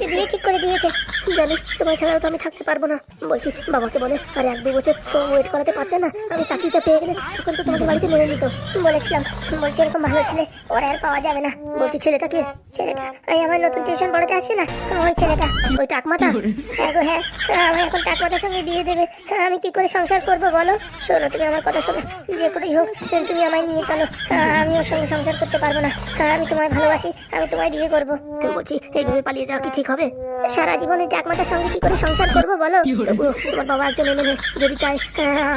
যে বিয়ে ঠিক করে দিয়েছে। জানি তোমার ছাড়াও তো আমি থাকতে পারব না। বলছি বাবাকে বলে আর এক দু বছর ওয়েট করাতে পারতে না। আমি চাকরিটা পেয়ে গেলে তখন তো তোমাদের বাড়িতে মেনে নিত। বলেছিলাম বলছি এরকম ভালো ছেলে ওরা আর পাওয়া যাবে না। বলছি ছেলেটা কে ছেলেটা? এই আমার নতুন টিউশন পড়াতে আসছে না? ওই ছেলেটা ওই টাকমাতা হ্যাঁ গো হ্যাঁ আমার এখন টাকমাতার সঙ্গে বিয়ে দেবে। আমি কি করে সংসার করব বলো? শোনো তুমি আমার কথা শোনো। যে করেই হোক তুমি আমায় নিয়ে চলো। আমি ওর সঙ্গে সংসার করতে পারব না। আমি তোমায় ভালোবাসি আমি তোমায় বিয়ে করব। বলছি এইভাবে পালিয়ে যাওয়া কি ঠিক হবে? সারা জীবন ওই টাকমাতার সঙ্গে কি করে সংসার করব বলো? তবুও তোমার বাবা একজন এমএলএ যদি চায়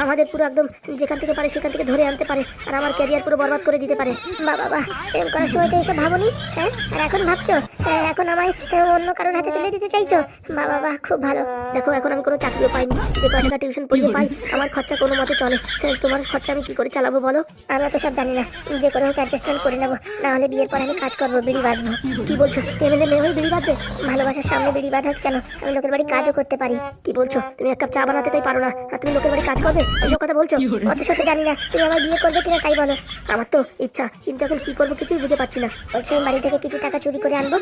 আমাদের পুরো একদম যেখান থেকে পারে সেখান থেকে ধরে আনতে পারে আর আমার ক্যারিয়ার পুরো বরবাদ করে দিতে পারে। বা বাবা প্রেম করার সময় তো এইসব ভাবনি? হ্যাঁ? আর এখন ভাবছ? হ্যাঁ, এখন আমায় অন্য কারোর হাতে তুলে দিতে চাইছো? বা বাবা খুব ভালো। দেখো এখন আমি কোনো চাকরিও পাইনি। যে কয় টাকা টিউশন পড়িয়ে পাই আমার খরচা কোনো মতে চলে। হ্যাঁ, তোমার খরচা আমি কি করে চালাবো বলো? আমরা তো সব জানি না। যে করে হোক অ্যাডজাস্টমেন্ট করে নেব। না হলে বিয়ের পর আমি কাজ করব বিড়ি বাঁধবো। কি বলছো? এমএলএ মেয়ে হয়ে বিড়ি বাঁধবে? ভালোবাসার সামনে বিড়ি বাঁধা কেন? আমি লোকের বাড়ি কাজও করতে পারি। কি বলছো? তুমি এক কাপ চা বানাতে তাই পারো না। আর তুমি লোকের বাড়ি কাজ করবে? এইসব কথা বলছো? অত সত্যি জানি না। তুমি আমার বিয়ে করবে কিনা তাই বলো। আমার তো ইচ্ছা কিন্তু এখন কি করব কিছুই বুঝে পাচ্ছি না। বলছি আমি বাড়ি থেকে কিছু টাকা চুরি করে আনব।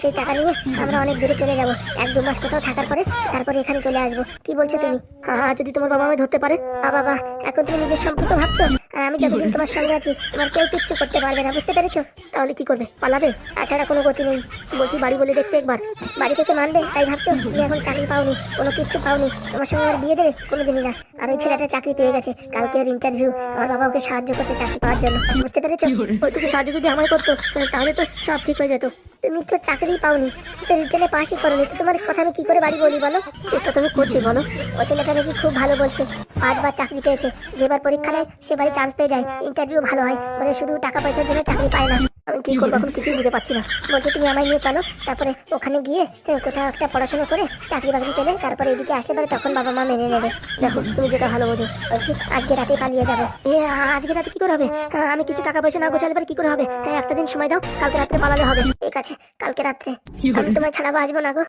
সেই টাকা নিয়ে আমরা অনেক দূরে চলে যাব। এক দু মাস কোথাও থাকার পরে তারপরে এখানে চলে আসব। কি বলছো তুমি? হ্যাঁ যদি তোমার বাবা আমায় ধরতে পারে? বাবা এখন তুমি নিজের সম্পর্ক ভাবছ? আর আমি যতদিন তোমার সঙ্গে আছি তোমার কেউ কিচ্ছু করতে পারবে না বুঝতে পেরেছ? তাহলে কি করবে? পালাবে? তাছাড়া কোনো গতি নেই। বলছি বাড়ি বলে দেখতে একবার। বাড়ি থেকে মানবে? তাই ভাবছ? তুমি এখন চাকরি পাওনি কোনো কিচ্ছু পাওনি। তোমার সঙ্গে আমার বিয়ে দেবে? কোনোদিনই না। আর ওই ছেলেটা চাকরি পেয়ে গেছে। কালকে ওর ইন্টারভিউ আমার বাবা ওকে সাহায্য করছে চাকরি পাওয়ার জন্য। বুঝতে পেরেছ? ওইটুকু সাহায্য যদি আমায় করতো তাহলে তো সব ঠিক হয়ে যেত। তুমি তো চাকরি পাওনি। তুমি তো রিটেনে পাসই করোনি। তো তোমার কথা আমি কি করে বাড়ি বলি বলো? চেষ্টা তুমি করছি বলো। ও ছেলেটা নাকি খুব ভালো বলছে। পাঁচবার চাকরি পেয়েছে। যেবার পরীক্ষা দেয় সেবারই চান্স পেয়ে যায়। ইন্টারভিউ ভালো হয়। মানে শুধু টাকা পয়সার জন্য চাকরি পায় না। আমি কি করব এখন কিছুই বুঝে পাচ্ছি না। বলছে তুমি আমায় নিয়ে চলো। তারপরে ওখানে গিয়ে কোথাও একটা পড়াশোনা করে চাকরি বাকরি পেলে তারপরে এদিকে আসতে পারে তখন বাবা মা মেনে নেবে। দেখো তুমি যেটা ভালো বোঝো। বলছি আজকে রাতে পালিয়ে যাব। এ আজকে রাতে কি করে হবে? আমি কিছু টাকা পয়সা না গোছালে পারে কি করে হবে? তাই একটা দিন সময় দাও কালকে রাত্রে পালালে হবে। ঠিক আছে কালকে রাত্রে। আমি তোমায় ছাড়াবো আসব না গো।